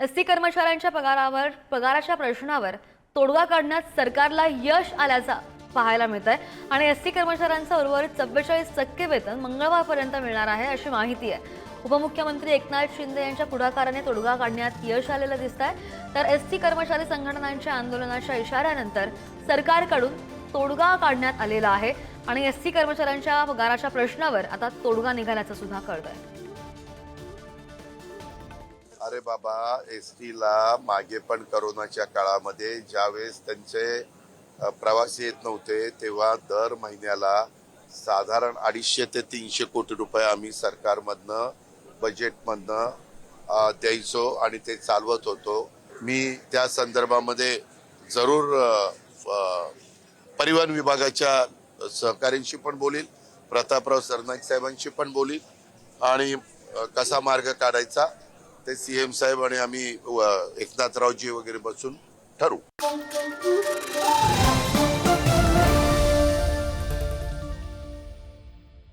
S T कर्मचाऱ्यांच्या पगारावर पगाराच्या प्रश्नावर तोडगा काढण्यात सरकारला यश आल्याचा पाहायला मिळत आहे आणि एस टी कर्मचाऱ्यांचं उर्वरित चव्वेचाळीस टक्के वेतन मंगळवारपर्यंत मिळणार आहे अशी माहिती आहे. उपमुख्यमंत्री एकनाथ शिंदे यांच्या पुढाकाराने तोडगा काढण्यात यश आलेलं दिसत आहे तर एस टी कर्मचारी संघटनांच्या आंदोलनाच्या इशाऱ्यानंतर सरकारकडून तोडगा काढण्यात आलेला आहे. आणि एस टी कर्मचाऱ्यांच्या पगाराच्या प्रश्नावर आता तोडगा निघाल्याचं सुद्धा कळतंय. अरे बाबा एस टीला मागे पण करोनाच्या काळामध्ये ज्यावेळेस त्यांचे प्रवासी येत नव्हते तेव्हा दर महिन्याला साधारण अडीचशे ते तीनशे कोटी रुपये आम्ही सरकारमधनं बजेटमधनं द्यायचो आणि ते चालवत होतो. मी त्या संदर्भामध्ये जरूर परिवहन विभागाच्या सहकाऱ्यांशी पण बोलील प्रतापराव सरनाईक साहेबांशी पण बोलील आणि कसा मार्ग काढायचा ते सीएम साहेब आणि आम्ही एकनाथरावजी वगैरे बसून ठरू